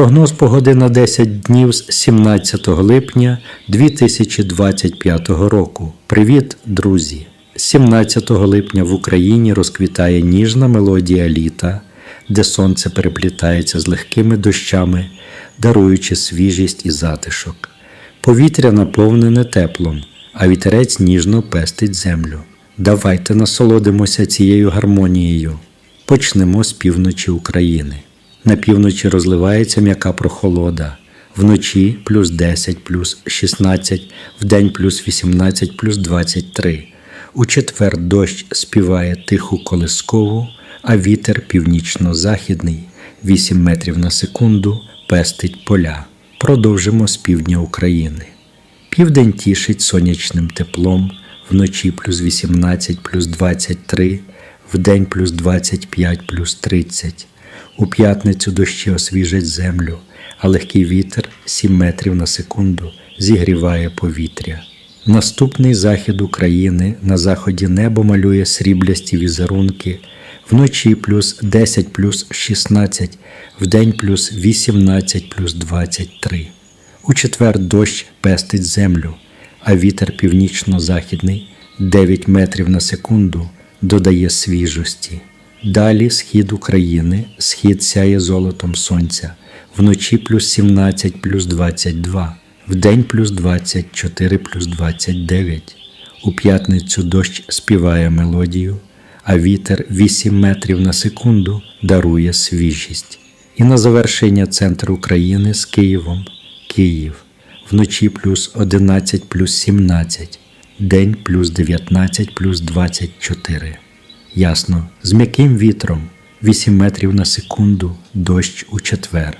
Прогноз погоди на 10 днів з 17 липня 2025 року. Привіт, друзі! 17 липня в Україні розквітає ніжна мелодія літа, де сонце переплітається з легкими дощами, даруючи свіжість і затишок. Повітря наповнене теплом, а вітерець ніжно пестить землю. Давайте насолодимося цією гармонією. Почнемо з півночі України. На півночі розливається м'яка прохолода. Вночі плюс 10, плюс 16, вдень плюс 18, плюс 23. У четвер дощ співає тиху колискову, а вітер північно-західний 8 метрів на секунду пестить поля. Продовжимо з півдня України. Південь тішить сонячним теплом, вночі плюс 18, плюс 23, вдень плюс 25, плюс 30. У п'ятницю дощі освіжать землю, а легкий вітер 7 метрів на секунду зігріває повітря. Наступний захід України на заході небо малює сріблясті візерунки, вночі плюс 10 плюс 16, вдень плюс 18 плюс 23. У четвер дощ пестить землю, а вітер північно-західний 9 метрів на секунду додає свіжості. Далі схід України, схід сяє золотом сонця, вночі плюс 17 плюс 22, вдень плюс 24 плюс 29. У п'ятницю дощ співає мелодію, а вітер 8 метрів на секунду дарує свіжість. І на завершення центр України з Києвом, Київ, вночі плюс 11 плюс 17, день плюс 19 плюс 24. Ясно, з м'яким вітром 8 метрів на секунду дощ у четвер.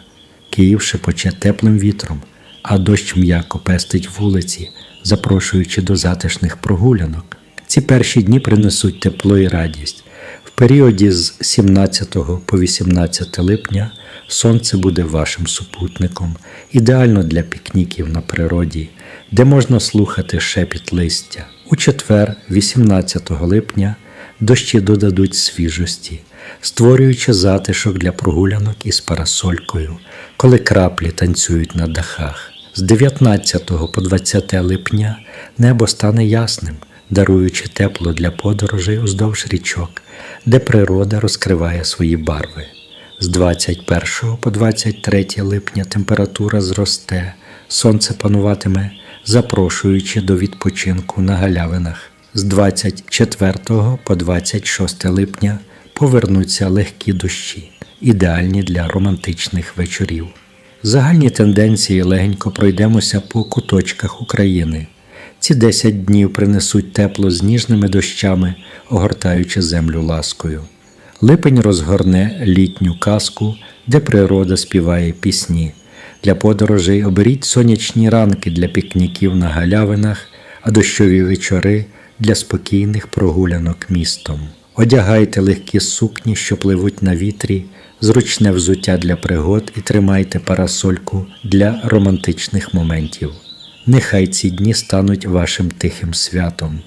Київ шепоче теплим вітром, а дощ м'яко пестить вулиці, запрошуючи до затишних прогулянок. Ці перші дні принесуть тепло і радість. В періоді з 17 по 18 липня сонце буде вашим супутником, ідеально для пікніків на природі, де можна слухати шепіт листя. У четвер, 18 липня, дощі додадуть свіжості, створюючи затишок для прогулянок із парасолькою, коли краплі танцюють на дахах. З 19 по 20 липня небо стане ясним, даруючи тепло для подорожей уздовж річок, де природа розкриває свої барви. З 21 по 23 липня температура зросте, сонце пануватиме, запрошуючи до відпочинку на галявинах. З 24 по 26 липня повернуться легкі дощі, ідеальні для романтичних вечорів. Загальні тенденції легенько пройдемося по куточках України. Ці 10 днів принесуть тепло з ніжними дощами, огортаючи землю ласкою. Липень розгорне літню казку, де природа співає пісні. Для подорожей оберіть сонячні ранки для пікніків на галявинах, а дощові вечори для спокійних прогулянок містом. Одягайте легкі сукні, що пливуть на вітрі, зручне взуття для пригод і тримайте парасольку для романтичних моментів. Нехай ці дні стануть вашим тихим святом.